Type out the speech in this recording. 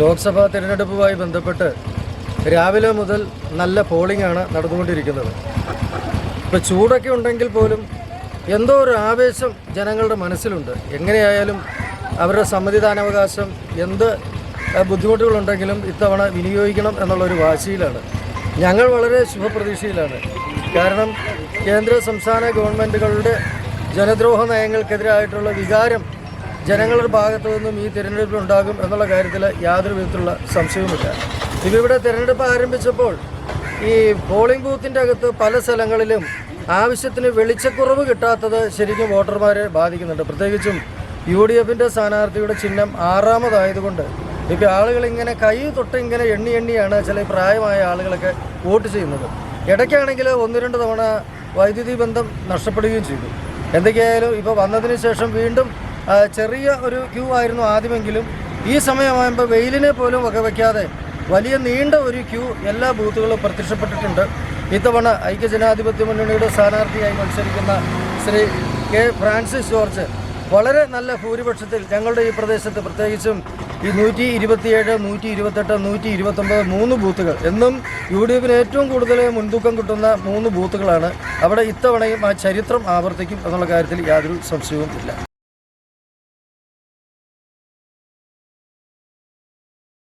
ലോക്സഭാ തിരഞ്ഞെടുപ്പുമായി ബന്ധപ്പെട്ട് രാവിലെ മുതൽ നല്ല പോളിംഗ് ആണ് നടന്നുകൊണ്ടിരിക്കുന്നത്. ഇപ്പോൾ ചൂടൊക്കെ ഉണ്ടെങ്കിൽ പോലും എന്തോ ഒരു ആവേശം ജനങ്ങളുടെ മനസ്സിലുണ്ട്. എങ്ങനെയായാലും അവരുടെ സമ്മതിദാനാവകാശം എന്ത് ബുദ്ധിമുട്ടുകളുണ്ടെങ്കിലും ഇത്തവണ വിനിയോഗിക്കണം എന്നുള്ളൊരു വാശിയിലാണ്. ഞങ്ങൾ വളരെ ശുഭപ്രതീക്ഷയിലാണ്. കാരണം കേന്ദ്ര സംസ്ഥാന ഗവൺമെന്റുകളുടെ ജനദ്രോഹ നയങ്ങൾക്കെതിരായിട്ടുള്ള വികാരം ജനങ്ങളുടെ ഭാഗത്തു നിന്നും ഈ തിരഞ്ഞെടുപ്പിൽ ഉണ്ടാകും എന്നുള്ള കാര്യത്തിൽ യാതൊരു വിധത്തിലുള്ള സംശയവുമില്ല. ഇവിടെ തിരഞ്ഞെടുപ്പ് ആരംഭിച്ചപ്പോൾ ഈ പോളിംഗ് ബൂത്തിന്റെ അകത്ത് പല സ്ഥലങ്ങളിലും ആവശ്യത്തിന് വെളിച്ചക്കുറവ് കിട്ടാത്തത് ശരിക്കും വോട്ടർമാരെ ബാധിക്കുന്നുണ്ട്. പ്രത്യേകിച്ചും യു ഡി എഫിന്റെ സ്ഥാനാർത്ഥിയുടെ ചിഹ്നം ആറാമതായതുകൊണ്ട് ഇപ്പോൾ ആളുകൾ ഇങ്ങനെ കൈ തൊട്ട് ഇങ്ങനെ എണ്ണി എണ്ണിയാണ് ചില പ്രായമായ ആളുകളൊക്കെ വോട്ട് ചെയ്യുന്നത്. ഇടയ്ക്കാണെങ്കിൽ ഒന്ന് രണ്ട് തവണ വൈദ്യുതി ബന്ധം നഷ്ടപ്പെടുകയും ചെയ്തു. എന്തൊക്കെയായാലും ഇപ്പോൾ വന്നതിന് ശേഷം വീണ്ടും ചെറിയ ഒരു ക്യൂ ആയിരുന്നു ആദ്യമെങ്കിലും. ഈ സമയമാകുമ്പോൾ വെയിലിനെ പോലും വകവയ്ക്കാതെ വലിയ നീണ്ട ഒരു ക്യൂ എല്ലാ ബൂത്തുകളും പ്രത്യക്ഷപ്പെട്ടിട്ടുണ്ട്. ഇത്തവണ ഐക്യജനാധിപത്യ മുന്നണിയുടെ സ്ഥാനാർത്ഥിയായി മത്സരിക്കുന്ന ശ്രീ കെ ഫ്രാൻസിസ് ജോർജ് വളരെ നല്ല ഭൂരിപക്ഷത്തിൽ ഞങ്ങളുടെ ഈ പ്രദേശത്ത് പ്രത്യേകിച്ചും ഈ നൂറ്റി ഇരുപത്തിയേഴ് നൂറ്റി ഇരുപത്തെട്ട് നൂറ്റി ഇരുപത്തൊമ്പത് മൂന്ന് ബൂത്തുകൾ എന്നും യു ഡി എഫിന് ഏറ്റവും കൂടുതൽ മുൻതൂക്കം കിട്ടുന്ന മൂന്ന് ബൂത്തുകളാണ്. അവിടെ ഇത്തവണയും ആ ചരിത്രം ആവർത്തിക്കും എന്നുള്ള കാര്യത്തിൽ യാതൊരു സംശയവും ഇല്ല